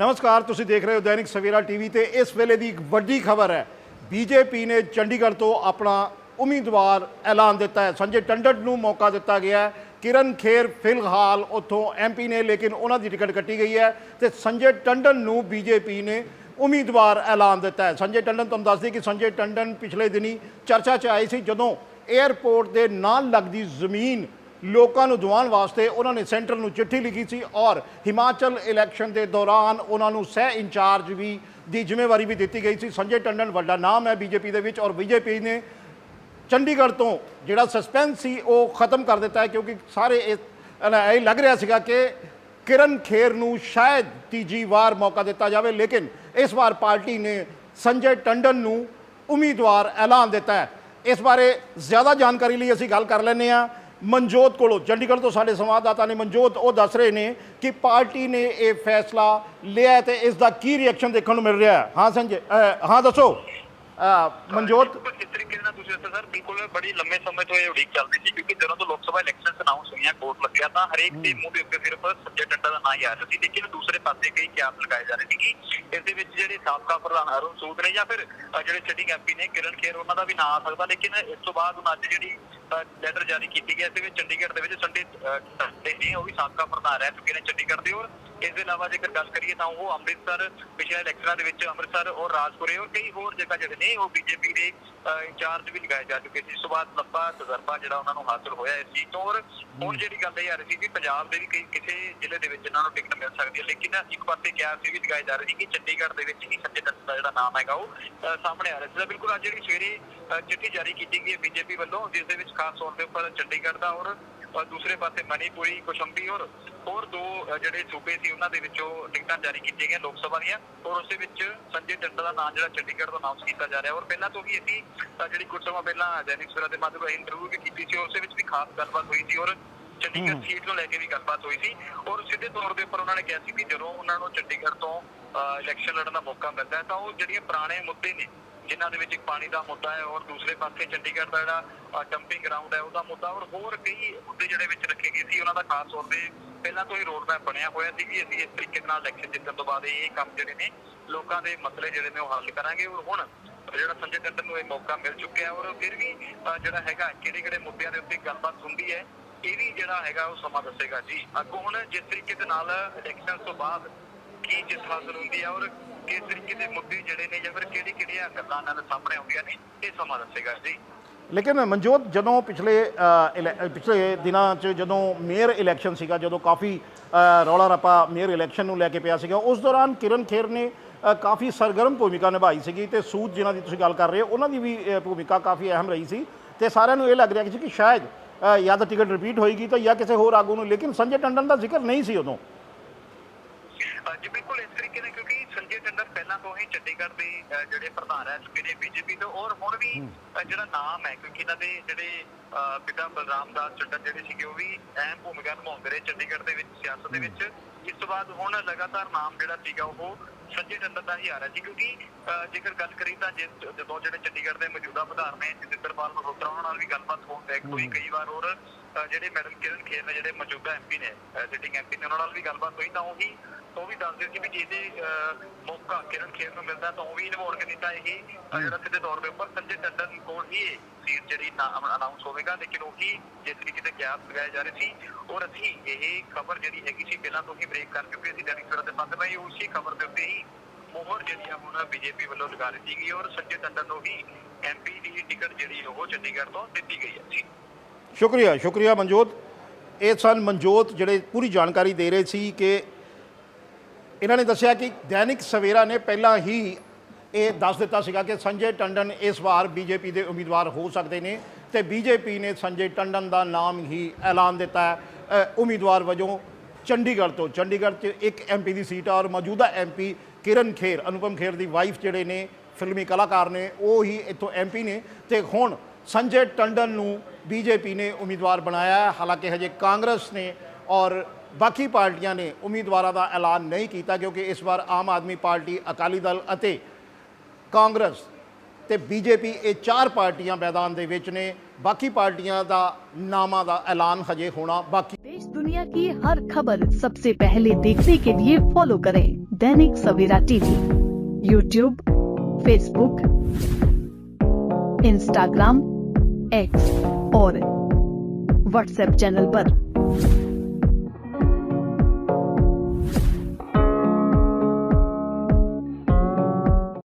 ਨਮਸਕਾਰ, ਤੁਸੀਂ ਦੇਖ ਰਹੇ ਹੋ ਦੈਨਿਕ ਸਵੇਰਾ ਟੀਵੀ ਤੇ ਇਸ ਵੇਲੇ ਦੀ ਇੱਕ ਵੱਡੀ ਖਬਰ ਹੈ। ਬੀਜੇਪੀ ਨੇ ਚੰਡੀਗੜ੍ਹ ਤੋਂ ਆਪਣਾ ਉਮੀਦਵਾਰ ਐਲਾਨ ਦਿੱਤਾ ਹੈ। ਸੰਜੇ ਟੰਡਨ ਨੂੰ ਮੌਕਾ ਦਿੱਤਾ ਗਿਆ ਹੈ। ਕਿਰਨ ਖੇਰ ਫਿਲਹਾਲ ਉੱਥੋਂ ਐਮਪੀ ਨੇ, ਲੇਕਿਨ ਉਹਨਾਂ ਦੀ ਟਿਕਟ ਕੱਟੀ ਗਈ ਹੈ ਤੇ ਸੰਜੇ ਟੰਡਨ ਨੂੰ ਬੀਜੇਪੀ ਨੇ ਉਮੀਦਵਾਰ ਐਲਾਨ ਦਿੱਤਾ ਹੈ। ਸੰਜੇ ਟੰਡਨ ਤੁਹਾਨੂੰ ਦੱਸਦੀ ਕਿ ਸੰਜੇ ਟੰਡਨ ਪਿਛਲੇ ਦਿਨੀ ਚਰਚਾ 'ਚ ਆਏ ਸੀ ਜਦੋਂ 에ਅਰਪੋਰਟ ਦੇ ਨਾਲ ਲੱਗਦੀ ਜ਼ਮੀਨ ਲੋਕਾਂ ਨੂੰ ਦਿਵਾਉਣ ਵਾਸਤੇ ਉਹਨਾਂ ਨੇ ਸੈਂਟਰ ਨੂੰ ਚਿੱਠੀ ਲਿਖੀ ਸੀ ਔਰ ਹਿਮਾਚਲ ਇਲੈਕਸ਼ਨ ਦੇ ਦੌਰਾਨ ਉਹਨਾਂ ਨੂੰ ਸਹਿ ਇੰਚਾਰਜ ਵੀ ਦੀ ਜ਼ਿੰਮੇਵਾਰੀ ਵੀ ਦਿੱਤੀ ਗਈ ਸੀ। ਸੰਜੇ ਟੰਡਨ ਵੱਡਾ ਨਾਮ ਹੈ ਬੀਜੇਪੀ ਦੇ ਵਿੱਚ ਔਰ ਬੀਜੇਪੀ ਨੇ ਚੰਡੀਗੜ੍ਹ ਤੋਂ ਜਿਹੜਾ ਸਸਪੈਂਸ ਸੀ ਉਹ ਖਤਮ ਕਰ ਦਿੱਤਾ ਹੈ ਕਿਉਂਕਿ ਸਾਰੇ ਇਹ ਇਹ ਲੱਗ ਰਿਹਾ ਸੀਗਾ ਕਿ ਕਿਰਨ ਖੇਰ ਨੂੰ ਸ਼ਾਇਦ ਤੀਜੀ ਵਾਰ ਮੌਕਾ ਦਿੱਤਾ ਜਾਵੇ, ਲੇਕਿਨ ਇਸ ਵਾਰ ਪਾਰਟੀ ਨੇ ਸੰਜੇ ਟੰਡਨ ਨੂੰ ਉਮੀਦਵਾਰ ਐਲਾਨ ਦਿੱਤਾ ਹੈ। ਇਸ ਬਾਰੇ ਜ਼ਿਆਦਾ ਜਾਣਕਾਰੀ ਲਈ ਅਸੀਂ ਗੱਲ ਕਰ ਲੈਂਦੇ ਹਾਂ। ਮਨਜੋਤ ਕੋਲੋਂ ਚੰਡੀਗੜ੍ਹ ਤੋਂ ਸਾਡੇ ਸੰਵਾਦਦਾਤਾ ਨੇ ਮਨਜੋਤ ਉਹ ਦੱਸ ਰਹੇ ਨੇ ਕਿ ਪਾਰਟੀ ਨੇ ਇਹ ਫੈਸਲਾ ਲਿਆ ਤੇ ਇਸ ਦਾ ਕੀ ਰਿਐਕਸ਼ਨ ਦੇਖਣ ਨੂੰ ਮਿਲ ਰਿਹਾ ਹੈ? ਹਾਂ ਸੰਜੇ ਹਾਂ ਦੱਸੋ। ਮਨਜੋਤ? ਜਿਸ ਤਰੀਕੇ ਨਾਲ ਤੁਸੀਂ ਦੱਸਿਆ ਸਰ ਬਿਲਕੁਲ ਬੜੀ ਲੰਮੇ ਸਮੇਂ ਤੋਂ ਇਹ ਉਡੀਕ ਚੱਲਦੀ ਸੀ ਕਿਉਂਕਿ ਜਦੋਂ ਤੋਂ ਲੋਕ ਸਭਾ ਇਲੈਕਸ਼ਨਸ ਅਨਾਉਂਸ ਹੋਈਆਂ ਕੋਰਟ ਲੱਗਿਆ ਤਾਂ ਹਰੇਕ ਦੇ ਮੂੰਹ ਦੇ ਉੱਤੇ ਸਿਰਫ ਸੰਜੇ ਟੰਡਾ ਦਾ ਨਾਂ ਹੀ ਆ ਰਿਹਾ ਸੀ ਲੇਕਿਨ ਦੂਸਰੇ ਪਾਸੇ ਕਈ ਕਿਆਸ ਲਗਾਏ ਜਾ ਰਹੇ ਸੀ ਕਿ ਇਸ ਦੇ ਵਿੱਚ ਜਿਹੜੇ ਸਾਬਕਾ ਪ੍ਰਧਾਨ ਅਰੁਣ ਸੂਦ ਨੇ ਜਾਂ ਫਿਰ ਜਿਹੜੇ ਸਿਟਿੰਗ ਐਮਪੀ ਨੇ ਕਿਰਨ ਖੇਰ ਉਹਨਾਂ ਦਾ ਵੀ ਨਾਂ ਆ ਸਕਦਾ ਲੇਕਿਨ ਇਸ ਤੋਂ ਬਾਅਦ ਹੁਣ ਅੱਜ ਜਿਹੜੀ ਲੈਟਰ ਜਾਰੀ ਕੀਤੀ ਹੈ। ਇਸ ਦੇ ਵਿੱਚ ਚੰਡੀਗੜ੍ਹ ਦੇ ਵਿੱਚ ਸੰਡੇ ਟੰਡੇ ਨੇ ਉਹ ਵੀ ਸਾਬਕਾ ਪ੍ਰਧਾਨ ਰਹਿ ਚੁੱਕੇ ਨੇ ਚੰਡੀਗੜ੍ਹ ਦੇ ਔਰ ਇਸ ਦੇ ਇਲਾਵਾ ਜੇਕਰ ਗੱਲ ਕਰੀਏ ਤਾਂ ਉਹ ਅੰਮ੍ਰਿਤਸਰ ਪਿਛਲੇ ਇਲੈਕਸ਼ਨਾਂ ਦੇ ਵਿੱਚ ਅੰਮ੍ਰਿਤਸਰ ਔਰ ਰਾਜਪੁਰੇ ਔਰ ਕਈ ਹੋਰ ਜਗ੍ਹਾ ਜਿਹੜੇ ਨੇ ਉਹ ਬੀਜੇਪੀ ਦੇ ਇੰਚਾਰਜ ਵੀ ਲਗਾਏ ਜਾ ਚੁੱਕੇ ਸੀ। ਇਸ ਤੋਂ ਬਾਅਦ ਲੰਬਾ ਤਜਰਬਾ ਜਿਹੜਾ ਉਹਨਾਂ ਨੂੰ ਹਾਸਲ ਹੋਇਆ ਇਸ ਚੀਜ਼ ਤੋਂ ਔਰ ਹੁਣ ਜਿਹੜੀ ਗੱਲ ਇਹ ਆ ਰਹੀ ਸੀ ਕਿ ਪੰਜਾਬ ਦੇ ਵੀ ਕਈ ਕਿਸੇ ਜ਼ਿਲ੍ਹੇ ਦੇ ਵਿੱਚ ਇਹਨਾਂ ਨੂੰ ਟਿਕਟ ਮਿਲ ਸਕਦੀ ਹੈ। ਲੇਕਿਨ ਇੱਕ ਪਾਸੇ ਕਿਹਾ ਸੀ ਵੀ ਲਗਾਏ ਜਾ ਰਹੇ ਸੀ ਕਿ ਚੰਡੀਗੜ੍ਹ ਦੇ ਵਿੱਚ ਹੀ ਸੰਜੇ ਦੱਤ ਦਾ ਜਿਹੜਾ ਨਾਮ ਹੈਗਾ ਉਹ ਸਾਹਮਣੇ ਆ ਰਿਹਾ ਸੀ। ਬਿਲਕੁਲ ਅੱਜ ਜਿਹੜੀ ਸਵੇਰੇ ਚਿੱਠੀ ਜਾਰੀ ਕੀਤੀ ਗਈ ਹੈ ਬੀਜੇਪੀ ਵੱਲੋਂ ਜਿਸ ਦੇ ਵਿੱਚ ਖਾਸ ਤੌਰ ਦੇ ਉੱਪਰ ਚੰਡੀਗੜ੍ਹ ਦਾ ਔਰ ਦੂਸਰੇ ਪਾਸੇ ਮਨੀਪੁਰੀ ਕੋਸ਼ੰਬੀ ਔਰ ਹੋਰ ਦੋ ਜਿਹੜੇ ਸੂਬੇ ਸੀ ਉਹਨਾਂ ਦੇ ਵਿੱਚੋਂ ਟਿਕਟਾਂ ਜਾਰੀ ਕੀਤੀਆਂ ਗਈਆਂ ਲੋਕ ਸਭਾ ਦੀਆਂ ਔਰ ਉਸ ਦੇ ਵਿੱਚ ਸੰਜੇ ਟੰਡਾ ਦਾ ਨਾਮ ਜਿਹੜਾ ਚੰਡੀਗੜ੍ਹ ਤੋਂ ਅਨਾਉਂਸ ਕੀਤਾ ਜਾ ਰਿਹਾ ਔਰ ਪਹਿਲਾਂ ਤੋਂ ਹੀ ਅਸੀਂ ਜਿਹੜੀ ਕੁਝ ਸਮਾਂ ਪਹਿਲਾਂ ਦੈਨਿਕ ਸਵੇਰਾ ਦੇ ਮਾਧਿਅਮ ਰਾਹੀਂ ਇੰਟਰਵਿਊ ਵੀ ਕੀਤੀ ਸੀ ਉਸ ਦੇ ਵਿੱਚ ਵੀ ਖਾਸ ਗੱਲਬਾਤ ਹੋਈ ਸੀ ਔਰ ਚੰਡੀਗੜ੍ਹ ਸੀਟ ਨੂੰ ਲੈ ਕੇ ਵੀ ਗੱਲਬਾਤ ਹੋਈ ਸੀ ਔਰ ਸਿੱਧੇ ਤੌਰ ਦੇ ਉੱਪਰ ਉਹਨਾਂ ਨੇ ਕਿਹਾ ਸੀ ਕਿ ਜਦੋਂ ਉਹਨਾਂ ਨੂੰ ਚੰਡੀਗੜ੍ਹ ਤੋਂ ਇਲੈਕਸ਼ਨ ਲੜਨ ਦਾ ਮੌਕਾ ਮਿਲਦਾ ਹੈ ਤਾਂ ਉਹ ਜਿਹੜੀਆਂ ਪੁਰਾਣੇ ਮੁੱਦੇ ਨੇ ਜਿਨ੍ਹਾਂ ਦੇ ਵਿੱਚ ਇੱਕ ਪਾਣੀ ਦਾ ਮੁੱਦਾ ਹੈ ਔਰ ਦੂਸਰੇ ਪਾਸੇ ਚੰਡੀਗੜ੍ਹ ਦਾ ਜਿਹੜਾ ਡੰਪਿੰਗ ਗਰਾਊਂਡ ਹੈ ਉਹਦਾ ਮੁੱਦਾ ਔਰ ਹੋਰ ਕਈ ਮੁੱਦੇ ਜਿਹੜੇ ਵਿੱਚ ਰੱਖੇ ਗਏ ਸੀ, ਉਹਨਾਂ ਦਾ ਖਾਸ ਤੌਰ ਤੇ ਪਹਿਲਾਂ ਤੋਂ ਹੀ ਰੋਡ ਮੈਪ ਬਣਿਆ ਹੋਇਆ ਸੀ ਕਿ ਅਸੀਂ ਇਸ ਤਰੀਕੇ ਨਾਲ ਇਲੈਕਸ਼ਨ ਜਿੱਤਣ ਤੋਂ ਬਾਅਦ ਇਹ ਕੰਮ ਜਿਹੜੇ ਨੇ, ਲੋਕਾਂ ਦੇ ਮਸਲੇ ਜਿਹੜੇ ਨੇ ਉਹ ਹੱਲ ਕਰਾਂਗੇ ਔਰ ਹੁਣ ਜਿਹੜਾ ਸੰਜੇ ਟੰਡਨ ਨੂੰ ਇਹ ਮੌਕਾ ਮਿਲ ਚੁੱਕਿਆ ਔਰ ਫਿਰ ਵੀ ਜਿਹੜਾ ਹੈਗਾ ਕਿਹੜੇ ਕਿਹੜੇ ਮੁੱਦਿਆਂ ਦੇ ਉੱਤੇ ਗੱਲਬਾਤ ਹੁੰਦੀ ਹੈ, ਇਹ ਵੀ ਜਿਹੜਾ ਹੈਗਾ ਉਹ ਸਮਾਂ ਦੱਸੇਗਾ ਜੀ। ਅੱਗੋਂ ਹੁਣ ਜਿਸ ਤਰੀਕੇ ਦੇ ਨਾਲ ਇਲੈਕਸ਼ਨ ਤੋਂ ਬਾਅਦ ਕੀ ਜਿੱਤ ਹਾਸਲ ਹੁੰਦੀ ਹੈ ਔਰ ਕਿਸ ਤਰੀਕੇ ਦੇ ਮੁੱਦੇ ਜਿਹੜੇ ਨੇ ਜਾਂ ਫਿਰ ਕਿਹੜੀ ਕਿਹੜੀਆਂ ਗੱਲਾਂ ਨਾਲ ਸਾਹਮਣੇ ਆਉਂਦੀਆਂ ਨੇ ਇਹ ਸਮਾਂ ਦੱਸੇਗਾ ਜੀ। ਲੇਕਿਨ ਮਨਜੋਤ ਜਦੋਂ ਪਿਛਲੇ ਪਿਛਲੇ ਦਿਨਾਂ 'ਚ ਜਦੋਂ ਮੇਅਰ ਇਲੈਕਸ਼ਨ ਸੀਗਾ ਜਦੋਂ ਕਾਫੀ ਰੌਲਾ ਰੱਪਾ ਮੇਅਰ ਇਲੈਕਸ਼ਨ ਨੂੰ ਲੈ ਕੇ ਪਿਆ ਸੀਗਾ ਉਸ ਦੌਰਾਨ ਕਿਰਨ ਖੇਰ ਨੇ ਕਾਫੀ ਸਰਗਰਮ ਭੂਮਿਕਾ ਨਿਭਾਈ ਸੀਗੀ ਤੇ ਸੂਦ ਜਿਨ੍ਹਾਂ ਦੀ ਤੁਸੀਂ ਗੱਲ ਕਰ ਰਹੇ ਹੋ ਉਹਨਾਂ ਦੀ ਵੀ ਭੂਮਿਕਾ ਕਾਫੀ ਅਹਿਮ ਰਹੀ ਸੀ। ਤੇ ਸਾਰਿਆਂ ਨੂੰ ਇਹ ਲੱਗ ਰਿਹਾ ਸੀ ਕਿ ਸ਼ਾਇਦ ਜਾਂ ਤਾਂ ਟਿਕਟ ਰਿਪੀਟ ਹੋਏਗੀ ਤਾਂ ਜਾਂ ਕਿਸੇ ਹੋਰ ਆਗੂ ਨੂੰ ਲੇਕਿਨ ਸੰਜੇ ਟੰਡਨ ਦਾ ਜ਼ਿਕਰ ਨਹੀਂ ਸੀ ਉਦੋਂ। ਜੀ ਬਿਲਕੁਲ ਇਸ ਤਰੀਕੇ ਨਾਲ ਪਹਿਲਾਂ ਤੋਂ ਹੀ ਚੰਡੀਗੜ੍ਹ ਦੇ ਅਹ, ਜਿਹੜੇ ਪ੍ਰਧਾਨ ਰਹਿ ਚੁੱਕੇ ਨੇ ਬੀਜੇਪੀ ਤੋਂ ਔਰ ਹੁਣ ਵੀ ਅਹ, ਜਿਹੜਾ ਨਾਮ ਹੈ ਕਿਉਂਕਿ ਇਹਨਾਂ ਦੇ ਜਿਹੜੇ ਅਹ, ਪਿਤਾ ਬਲਰਾਮ ਦਾਸ ਟੰਡਨ ਜਿਹੜੇ ਸੀਗੇ ਉਹ ਵੀ ਅਹਿਮ ਭੂਮਿਕਾ ਨਿਭਾਉਂਦੇ ਰਹੇ ਚੰਡੀਗੜ੍ਹ ਦੇ ਵਿੱਚ ਸਿਆਸਤ ਦੇ ਵਿੱਚ। ਇਸ ਤੋਂ ਬਾਅਦ ਹੁਣ ਲਗਾਤਾਰ ਨਾਮ ਜਿਹੜਾ ਸੀਗਾ ਉਹ ਸੰਜੇ ਟੰਡਨ ਦਾ ਹੀ ਆ ਰਿਹਾ ਸੀ ਕਿਉਂਕਿ ਅਹ, ਜੇਕਰ ਗੱਲ ਕਰੀ ਤਾਂ ਜਿਸ ਜਦੋਂ ਜਿਹੜੇ ਚੰਡੀਗੜ੍ਹ ਦੇ ਮੌਜੂਦਾ ਪ੍ਰਧਾਨ ਨੇ ਜਤਿੰਦਰਪਾਲ ਮਲਹੋਤਰਾ ਉਹਨਾਂ ਨਾਲ ਵੀ ਗੱਲਬਾਤ ਹੋਣ ਬੈਕ ਹੋਈ ਕਈ ਵਾਰ ਔਰ ਅਹ, ਜਿਹੜੇ ਮੈਡਮ ਕਿਰਨ ਖੇਰ ਨੇ ਜਿਹੜੇ ਮੌਜੂਦਾ ਐਮਪੀ ਨੇ ਸਿਟਿੰਗ ਐਮਪੀ ਨੇ ਉਹਨਾਂ ਨਾਲ ਵੀ ਗੱਲਬਾਤ ਹੋਈ ਤਾਂ ਉਹੀ ਉਹ ਵੀ ਦੱਸਦੇ ਸੀ ਵੀ ਜੇ ਇਹਦੇ ਮੌਕਾ ਕਿਰਨ ਖੇਰ ਨੂੰ ਮਿਲਦਾ ਤਾਂ ਉਹ ਵੀ ਨਿਭਾਉਣਗੇ ਨਹੀਂ ਇਹ ਜਿਹੜਾ ਸਿੱਧੇ ਤੌਰ ਦੇ ਉੱਪਰ ਸੰਜੇ ਟੰਡਨ ਕੋਲ ਹੀ ਸੀਟ ਜਿਹੜੀ ਅਨਾਉਂਸ ਹੋਵੇਗਾ, ਲੇਕਿਨ ਉਹੀ ਜਿਸ ਤਰੀਕੇ ਦੇ ਕਿਆਸ ਲਗਾਏ ਜਾ ਰਹੇ ਸੀ, ਔਰ ਅਸੀਂ ਇਹ ਖਬਰ ਜਿਹੜੀ ਹੈਗੀ ਸੀ ਪਹਿਲਾਂ ਤੋਂ ਹੀ ਬ੍ਰੇਕ ਕਰ ਚੁੱਕੇ ਸੀ ਦੈਨਿਕ ਸਵੇਰਾ ਦੇ ਮਾਧਿਅਮ ਰਾਹੀਂ ਉਸੇ ਖਬਰ ਦੇ ਉੱਤੇ ਹੀ ਮੋਹਰ ਜਿਹੜੀ ਆ ਹੁਣ ਬੀਜੇਪੀ ਵੱਲੋਂ ਲਗਾ ਦਿੱਤੀ ਗਈ, ਔਰ ਸੰਜੇ ਟੰਡਨ ਨੂੰ ਹੀ ਐਮਪੀ ਦੀ ਟਿਕਟ ਜਿਹੜੀ ਉਹ ਚੰਡੀਗੜ੍ਹ ਤੋਂ ਦਿੱਤੀ ਗਈ ਹੈ ਜੀ। ਸ਼ੁਕਰੀਆ ਸ਼ੁਕਰੀਆ ਮਨਜੋਤ। ਇਹ ਸਨ ਮਨਜੋਤ ਜਿਹੜੇ ਪੂਰੀ ਜਾਣਕਾਰੀ ਦੇ ਰਹੇ ਸੀ ਕਿ ਇਹਨਾਂ ਨੇ ਦੱਸਿਆ ਕਿ ਦੈਨਿਕ ਸਵੇਰਾ ਨੇ ਪਹਿਲਾਂ ਹੀ ਇਹ ਦੱਸ ਦਿੱਤਾ ਸੀਗਾ ਕਿ ਸੰਜੇ ਟੰਡਨ ਇਸ ਵਾਰ ਬੀਜੇਪੀ ਦੇ ਉਮੀਦਵਾਰ ਹੋ ਸਕਦੇ ਨੇ ਤੇ ਬੀਜੇਪੀ ਨੇ ਸੰਜੇ ਟੰਡਨ ਦਾ ਨਾਮ ਹੀ ਐਲਾਨ ਦਿੱਤਾ ਉਮੀਦਵਾਰ ਵਜੋਂ ਚੰਡੀਗੜ੍ਹ ਤੋਂ, ਚੰਡੀਗੜ੍ਹ 'ਚ ਇੱਕ ਐਮਪੀ ਦੀ ਸੀਟ ਆ ਔਰ ਮੌਜੂਦਾ ਐਮਪੀ ਕਿਰਨ ਖੇਰ, ਅਨੁਪਮ ਖੇਰ ਦੀ ਵਾਈਫ ਜਿਹੜੇ ਨੇ, ਫਿਲਮੀ ਕਲਾਕਾਰ ਨੇ, ਉਹ ਹੀ ਇੱਥੋਂ ਐਮਪੀ ਨੇ ਤੇ ਹੁਣ ਸੰਜੇ ਟੰਡਨ ਨੂੰ ਬੀਜੇਪੀ ਨੇ ਉਮੀਦਵਾਰ ਬਣਾਇਆ ਹਾਲਾਂਕਿ ਹਜੇ ਕਾਂਗਰਸ ਨੇ ਔਰ ਬਾਕੀ ਪਾਰਟੀਆਂ ਨੇ ਉਮੀਦਵਾਰਾਂ ਦਾ ਐਲਾਨ ਨਹੀਂ ਕੀਤਾ ਕਿਉਂਕਿ ਇਸ ਵਾਰ ਆਮ ਆਦਮੀ ਪਾਰਟੀ ਅਕਾਲੀ ਦਲ ਅਤੇ ਕਾਂਗਰਸ ਤੇ ਬੀਜੇਪੀ ਇਹ ਚਾਰ ਪਾਰਟੀਆਂ ਮੈਦਾਨ ਦੇ ਵਿੱਚ ਨੇ ਬਾਕੀ ਪਾਰਟੀਆਂ ਦਾ ਨਾਮਾਂ ਦਾ ਐਲਾਨ ਹਜੇ ਹੋਣਾ ਬਾਕੀ देश दुनिया की हर खबर सबसे पहले देखने के लिए फॉलो करें Dainik Savera TV YouTube Facebook Instagram X और व्हाट्सएप चैनल पर।